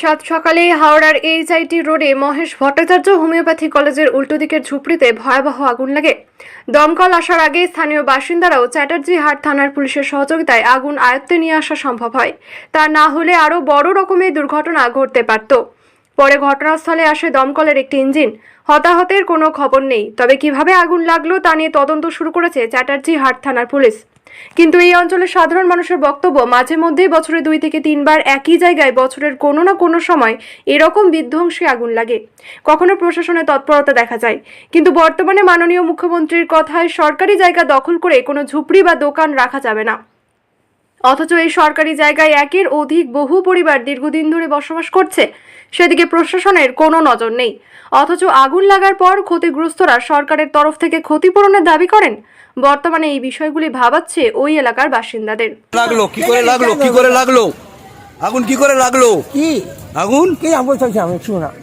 সাত সকালে হাওড়ার এইচআইটি রোডে মহেশ ভট্টাচার্য হোমিওপ্যাথি কলেজের উল্টো দিকের ঝুপড়িতে ভয়াবহ আগুন লাগে। দমকল আসার আগে স্থানীয় বাসিন্দারাও চ্যাটার্জি হাট থানার পুলিশের সহযোগিতায় আগুন আয়ত্তে নিয়ে আসা সম্ভব হয়। তা না হলে আরও বড় রকমের দুর্ঘটনা ঘটতে পারত। পরে ঘটনাস্থলে আসে দমকলের একটি ইঞ্জিন। হতাহতের কোনো খবর নেই। তবে কীভাবে আগুন লাগল তা নিয়ে তদন্ত শুরু করেছে চ্যাটার্জি হাট থানার পুলিশ। কিন্তু এই অঞ্চলের সাধারণ মানুষের বক্তব্য মাঝে মধ্যেই বছরে দুই থেকে তিনবার একই জায়গায় বছরের কোনো না কোনো সময় এরকম বিধ্বংসী আগুন লাগে। কখনো প্রশাসনের তৎপরতা দেখা যায়, কিন্তু বর্তমানে মাননীয় মুখ্যমন্ত্রীর কথায় সরকারি জায়গা দখল করে কোনো ঝুপড়ি বা দোকান রাখা যাবে না। অথচ এই সরকারি জায়গায় একের অধিক বহু পরিবার দীর্ঘদিন ধরে বসবাস করছে। সেদিকে প্রশাসনের কোনো নজর নেই। অথচ আগুন লাগার পর ক্ষতিগ্রস্তরা সরকারের তরফ থেকে ক্ষতিপূরণের দাবি করেন। বর্তমানে এই বিষয়গুলি ভাবাচ্ছে ওই এলাকার বাসিন্দাদের। লাগল কি করে লাগল কি করে লাগল? আগুন কি করে লাগল? কি? আগুন? কি আমি শুনো আমি।